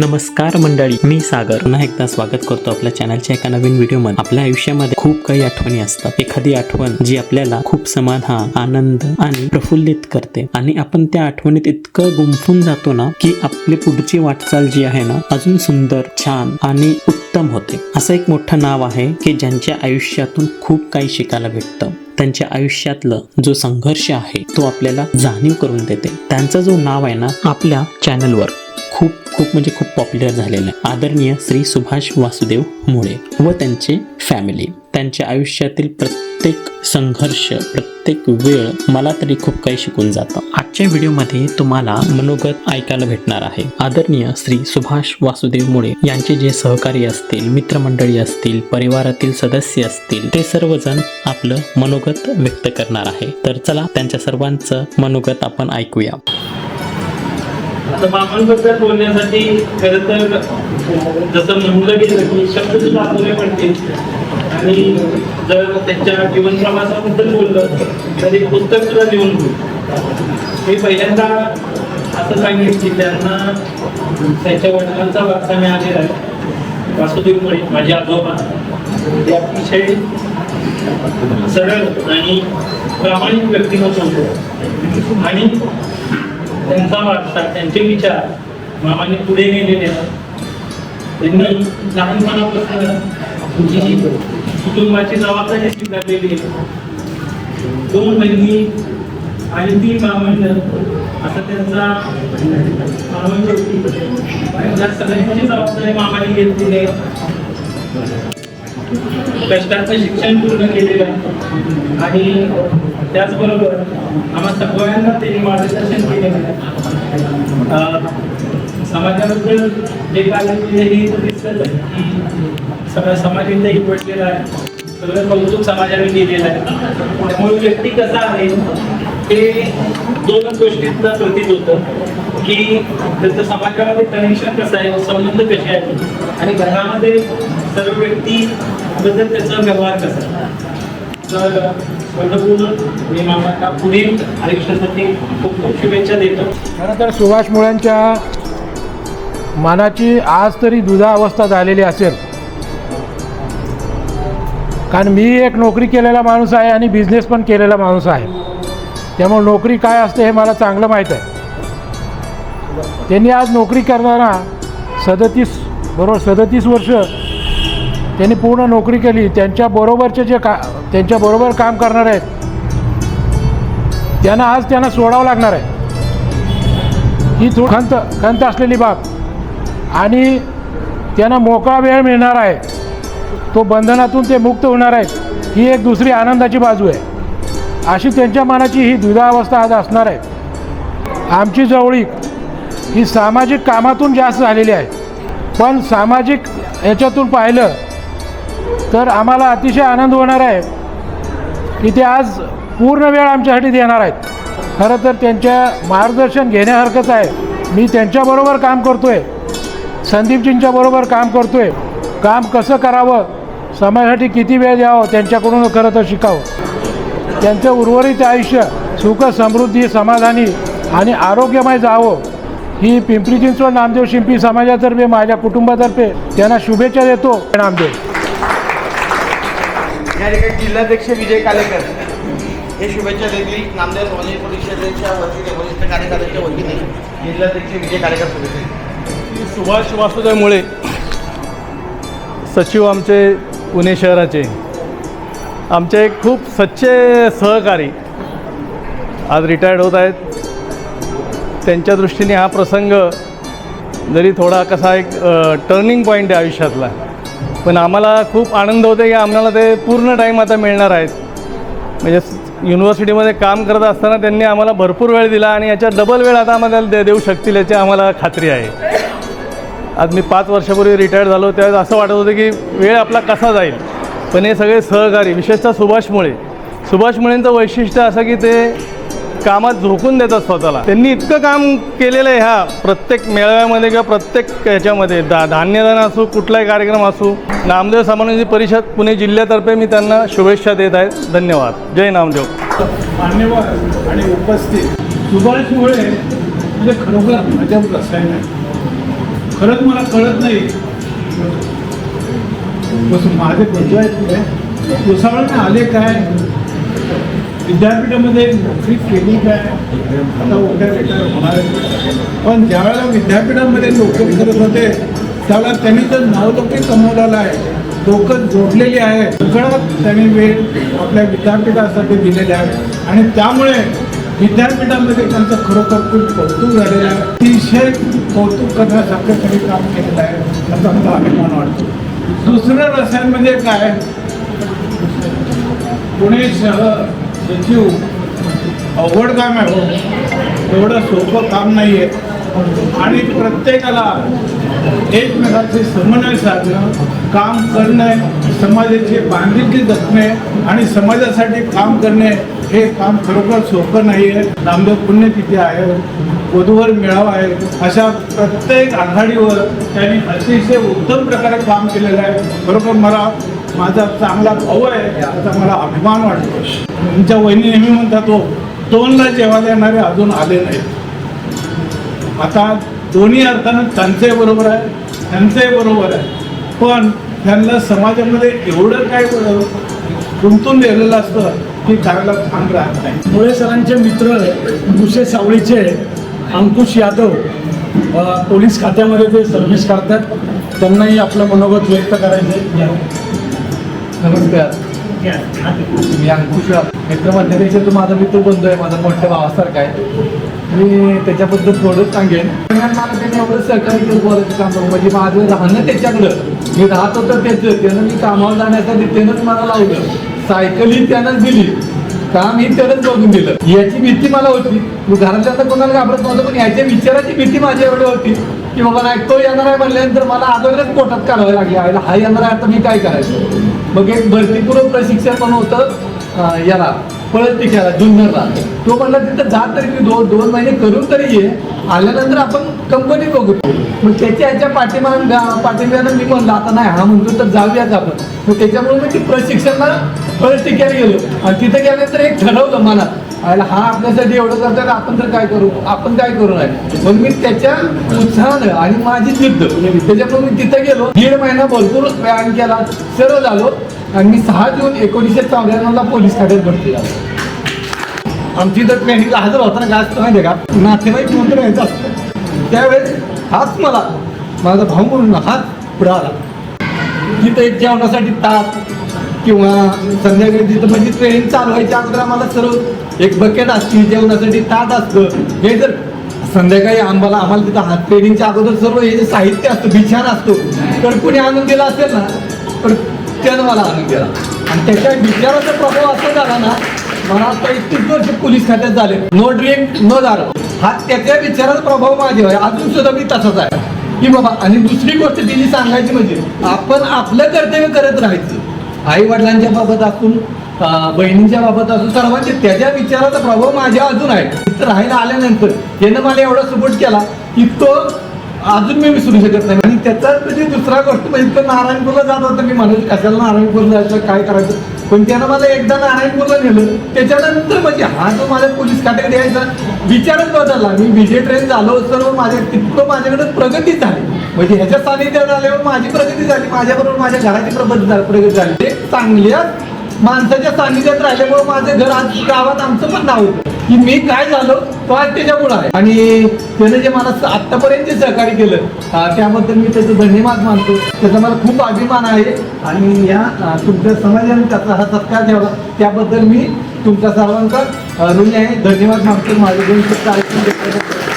नमस्कार मंडळी मी सागर. पुन्हा एकदा स्वागत करतो आपल्या चॅनलच्या एका नवीन व्हिडिओमध्ये आपल्या आयुष्यामध्ये खूप काही आठवणी असतात. एखादी आठवण जी आपल्याला खूप समाधान आनंद आणि प्रफुल्लित करते. आणि आपण त्या आठवणीत इतकं गुंफून जातो ना की आपली पुढची वाटचाल जी आहे ना अजून सुंदर छान आणि उत्तम होते. असं एक मोठं नाव आहे की ज्यांच्या आयुष्यातून खूप काही शिकायला भेटतं. त्यांच्या आयुष्यातलं जो संघर्ष आहे तो आपल्याला जाणीव करून देते. त्यांचं जो नाव आहे ना आपल्या चॅनलवर खूप खूप म्हणजे खूप पॉप्युलर झालेलं आदरणीय श्री सुभाष वासुदेव मुळे व त्यांचे फॅमिली त्यांच्या आयुष्यातील प्रत्येक संघर्ष प्रत्येक वेळ मला तरी खूप काही शिकून जातं. आजच्या व्हिडिओमध्ये तुम्हाला मनोगत ऐकायला भेटणार आहे. आदरणीय श्री सुभाष वासुदेव मुळे यांचे जे सहकारी असतील मित्रमंडळी असतील परिवारातील सदस्य असतील ते सर्वजण आपलं मनोगत व्यक्त करणार आहे. तर चला त्यांच्या सर्वांचं मनोगत आपण ऐकूया. आता मामांबद्दल बोलण्यासाठी खरं तर जसं म्हणलं गेलं की शब्द सुद्धा अपुरे पडतील आणि जर त्यांच्या जीवन प्रवासाबद्दल बोललं तर एक पुस्तक सुद्धा लिहून घेऊ. मी पहिल्यांदा असं सांगेन की त्यांना त्यांच्या वडिलांचा वारसा मिळालेला आहे. वासुदेव मुळे माझे आजोबा. ते अतिशय सरळ आणि प्रामाणिक व्यक्तिमत्व होतं. आणि त्यांचा वारसा त्यांचे विचार मामाने पुढे गेलेले त्यांनी लहानपणापासून कुटुंबाची जबाबदारी स्वीकारलेली आहे. दोन बहिणी आणि तीन मामंड असा त्यांचा मामंड सगळ्यांची जबाबदारी मामाने घेतलेली आहे. कष्टाचं शिक्षण पूर्ण केलेलं आहे. आणि त्याचबरोबर आम्हा सगळ्यांना त्यांनी मार्गदर्शन केलेलं आहे. समाजाबद्दल जे कार्य हे दिसत आहे. की सगळं समाज इथे एकवटलेला आहे. सगळं कौतुक समाजाने केलेलं आहे. त्यामुळे व्यक्ती कसा आहे ते दोनच गोष्टींचं प्रतीत होतं. की त्याचं समाजामध्ये कनेक्शन कसं आहे संबंध कसे आहेत आणि घरामध्ये सर्व व्यक्ती बद्दल त्याचा व्यवहार कसा तर मी मामांना पुढील खूप खूप शुभेच्छा देतो. खरं तर सुभाष मुळ्यांच्या मनाची आज तरी दुधा अवस्था झालेली असेल. कारण मी एक नोकरी केलेला माणूस आहे आणि बिझनेस पण केलेला माणूस आहे. त्यामुळे नोकरी काय असते हे मला चांगलं माहीत आहे. त्यांनी आज नोकरी करताना सदतीस बरोबर सदतीस वर्ष त्यांनी पूर्ण नोकरी केली. त्यांच्याबरोबरचे जे का त्यांच्याबरोबर काम करणार आहेत त्यांना आज त्यांना सोडावं लागणार आहे. ही थोडी खंत खंत असलेली बाब. आणि त्यांना मोकळा वेळ मिळणार आहे. तो बंधनातून ते मुक्त होणार आहेत. ही एक दुसरी आनंदाची बाजू आहे. अशी त्यांच्या मनाची ही द्विधावस्था आज असणार आहे. आमची जवळीक ही सामाजिक कामातून जास्त झालेली आहे. पण सामाजिक याच्यातून पाहिलं तर आम्हाला अतिशय आनंद होणार आहे की ते आज पूर्ण वेळ आमच्यासाठी देणार आहेत. खरं तर त्यांच्या मार्गदर्शन घेण्यासारखंच आहे. मी त्यांच्याबरोबर काम करतो आहे संदीपजींच्या बरोबर काम करतो आहे काम कसं करावं? समाजासाठी किती वेळ द्यावं? त्यांच्याकडून खरं तर शिकावं. त्यांचं उर्वरित आयुष्य सुख समृद्धी समाधानी आणि आरोग्यमय जावं ही पिंपरी चिंचवड नामदेव शिंपी समाजातर्फे माझ्या कुटुंबातर्फे त्यांना शुभेच्छा देतो. नामदेव. या ठिकाणी जिल्हाध्यक्ष विजय कालेकर. हे शुभेच्छा देतील नामदेव समाज परिषदेच्या वतीने वरिष्ठ कार्यकाऱ्यांच्या वतीने जिल्हाध्यक्ष विजय कालेकर शुभेच्छा सुभाष वासुदेवमुळे सचिव आमचे पुणे शहराचे आमचे खूप सच्चे सहकारी आज रिटायर्ड होत आहेत. त्यांच्या दृष्टीने हा प्रसंग जरी थोडा कसा एक टर्निंग पॉईंट आहे आयुष्यातला पण आम्हाला खूप आनंद होतो की आम्हाला ते पूर्ण टाईम आता मिळणार आहेत. म्हणजे युनिव्हर्सिटीमध्ये काम करत असताना त्यांनी आम्हाला भरपूर वेळ दिला आणि याच्या डबल वेळ आता आम्हाला दे देऊ शकतील याची आम्हाला खात्री आहे. आज मी पाच वर्षापूर्वी रिटायर्ड झालो त्यावेळेस असं वाटत होतं की वेळ आपला कसा जाईल. पण हे सगळे सहकारी विशेषतः सुभाष मुळे. सुभाष मुळेंचं वैशिष्ट्य असं की ते कामात झोकून देतात स्वतःला. त्यांनी इतकं काम केलेलं आहे ह्या प्रत्येक मेळाव्यामध्ये किंवा प्रत्येक ह्याच्यामध्ये. दा धान्यदान असो कुठलाही कार्यक्रम असो. नामदेव सामान्य परिषद पुणे जिल्ह्यातर्फे मी त्यांना शुभेच्छा देत आहेत धन्यवाद. जय नामदेव. मान्यवर आणि उपस्थित सुभाष मुळे म्हणजे खरोखर अजब रसायन आहे. खरंच मला कळत नाही. बस माझे पंचायत भुसावळने आले काय? विद्यापीठामध्ये नोकरी केली काय आता उद्या रिटायर होणार पण ज्यावेळेला विद्यापीठामध्ये नोकरी करत होते त्यावेळेला त्यांनी तर नावलोकी कमवलेलं आहे. लोकं जोडलेली आहे सगळं त्यांनी वेळ आपल्या विद्यापीठासाठी दिलेले आहे. आणि त्यामुळे विद्यापीठामध्ये त्यांचं खरोखर खूप कौतुक झालेलं आहे. अतिशय कौतुक करण्यासारखं त्यांनी काम केलेलं आहे. असं मला अभिमान वाटतो. दुसरं रसायन म्हणजे काय? पुणे शहर सचिव अवघड काम आहे एवढं सोपं काम नाही आहे आणि प्रत्येकाला एकमेकाचे समन्वय साधणं काम करणे समाजाची बांधिलकी जपणे आणि समाजासाठी काम करणे हे काम खरोखर सोपं नाही आहे नामदेव पुण्यतिथी आहे? वधूवर मेळावा आहे. अशा प्रत्येक आघाडीवर त्यांनी अतिशय उत्तम प्रकारे काम केलेलं आहे. खरोखर मला माझा चांगला भाऊ आहे याचा मला अभिमान वाटतो. तुमच्या वहिनी नेहमी म्हणतात तो दोनला जेवायला येणारे अजून आले नाहीत. आता दोन्ही अर्थानं त्यांचंही बरोबर आहे त्यांचंही बरोबर आहे. पण त्यांना समाजामध्ये एवढं काय गुंतून दिलेलं असतं की त्याला भान राहत नाही. मुळे सरांचे मित्र दुसरे सावळीचे अंकुश यादव पोलीस खात्यामध्ये ते सर्व्हिस करतात. त्यांनाही आपलं मनोगत व्यक्त करायचं नमस्कार. मी अंकुश मित्र म्हणण्यापेक्षा तो माझा मित्र बंधू आहे माझा मोठ्या भावासारखा आहे. मी त्याच्याबद्दल थोडंच सांगेन. मला त्याने एवढं बोलायचं काम. म्हणजे माझं राहणं त्याच्याकडं. मी राहत होतो त्याचं. त्यानं मी कामावर जाण्यासाठी त्यानंच मला लावलं. सायकल ही त्यानंच दिली. काम ही त्यानंच बघून दिलं. याची भीती मला होती. मी घरातल्या कोणाला घाबरत नव्हतं पण याच्या विचाराची भीती माझ्या एवढी होती की बाबा नाही तो येणार आहे म्हणल्यानंतर मला अगोदरच पोटात काढावं लागली. हा येणार आहे आता मी काय करायचं? मग एक भरतीपूर्व प्रशिक्षण पण होतं याला पळत टिक्याला जुन्नरला. तो म्हणला तिथं जा तरी मी दोन दोन महिने करून तरी ये. आल्यानंतर आपण कंपनी बघू. मग त्याच्या ह्याच्या पाठीमान पाठिंब्यानं मी म्हणलं आता नाही हा म्हणतो तर जाऊयाच आपण. मग त्याच्यामुळे मी ती प्रशिक्षणाला पळत टिक्याला गेलो. आणि तिथं गेल्यानंतर एक ठरवलं मला आणि हा आपल्यासाठी एवढं करतोय तर आपण तर काय करू? आपण काय करू नाही? मग मी त्याच्या उत्साहानं आणि माझी जिद्द त्याच्यामुळे मी तिथं गेलो. दीड महिना भरपूर व्यायाम केला सर्व झालो आणि मी सहा जून एकोणीसशे चौऱ्याण्णवला पोलीस खात्यात भरती झालो. आमची तर ट्रेनिंगला हजर होता ना काय असतं माहिती आहे का? नातेवाईक म्हणून यायचं असतं. त्यावेळेस हाच मला माझा भाऊ म्हणून हाच पुढे आला. तिथं एक जेवणासाठी ताप किंवा संध्याकाळी तिथं म्हणजे ट्रेनिंग चालू व्हायच्या अगोदर आम्हाला सर्व एक बकेट असते जेवणासाठी ताट असतं. हे जर संध्याकाळी आम्हाला आम्हाला तिथं हात ट्रेनिंगच्या अगोदर सर्व हे जे साहित्य असतं बिछान असतो. तर कुणी आणून दिला असेल ना तर त्यानं मला आणून दिला. आणि त्याच्या विचाराचा प्रभाव असा झाला ना मला आता इतकीच वर्ष पोलीस खात्यात झाले. नो ड्रिंक नो दारू हा त्याच्या विचाराचा प्रभाव माझ्यावर आहे. अजून सुद्धा मी तसाच आहे. की बाबा आणि दुसरी गोष्ट तिने सांगायची म्हणजे आपण आपलं कर्तव्य करत राहायचं. आई वडिलांच्या बाबत असून बहिणींच्या बाबत असून सर्वांचे त्याच्या विचाराचा प्रभाव माझ्या अजून आहे तिथं राहायला आल्यानंतर त्यानं मला एवढा सपोर्ट केला की तो अजून मी विसरू शकत नाही. आणि त्याचा म्हणजे दुसरा गोष्ट म्हणजे नारायणपूरला जात होतं मी म्हणत कशाला नारायणपूरला जायचं? काय करायचं? पण त्यानं मला एकदा नारायणपूरला नेलं. त्याच्यानंतर म्हणजे हा जो माझ्या पोलीस खात्याकडे यायचा विचारच बदलला. मी विजय ट्रेन झालो सर्व माझ्या तितकं माझ्याकडे प्रगती झाली. म्हणजे ह्याच्या सानिध्यात आल्यावर माझी प्रगती झाली माझ्याबरोबर माझ्या घराची प्रगती झाली. प्रगती झाली. ते चांगल्या माणसाच्या सानिध्यात राहिल्यामुळे माझं घर आज गावात आमचं पण नाव होतं. की मी काय झालो तो आज त्याच्यामुळे आहे. आणि त्यानं जे मला आत्तापर्यंत जे सहकार्य केलं त्याबद्दल मी त्याचं धन्यवाद मानतो. त्याचा मला खूप अभिमान आहे. आणि या तुमच्या समाजाने त्याचा हा सत्कार द्यावा त्याबद्दल मी तुमच्या सर्वांचा ऋणी आहे. धन्यवाद मानतो. माझे दोन शब्द ऐकून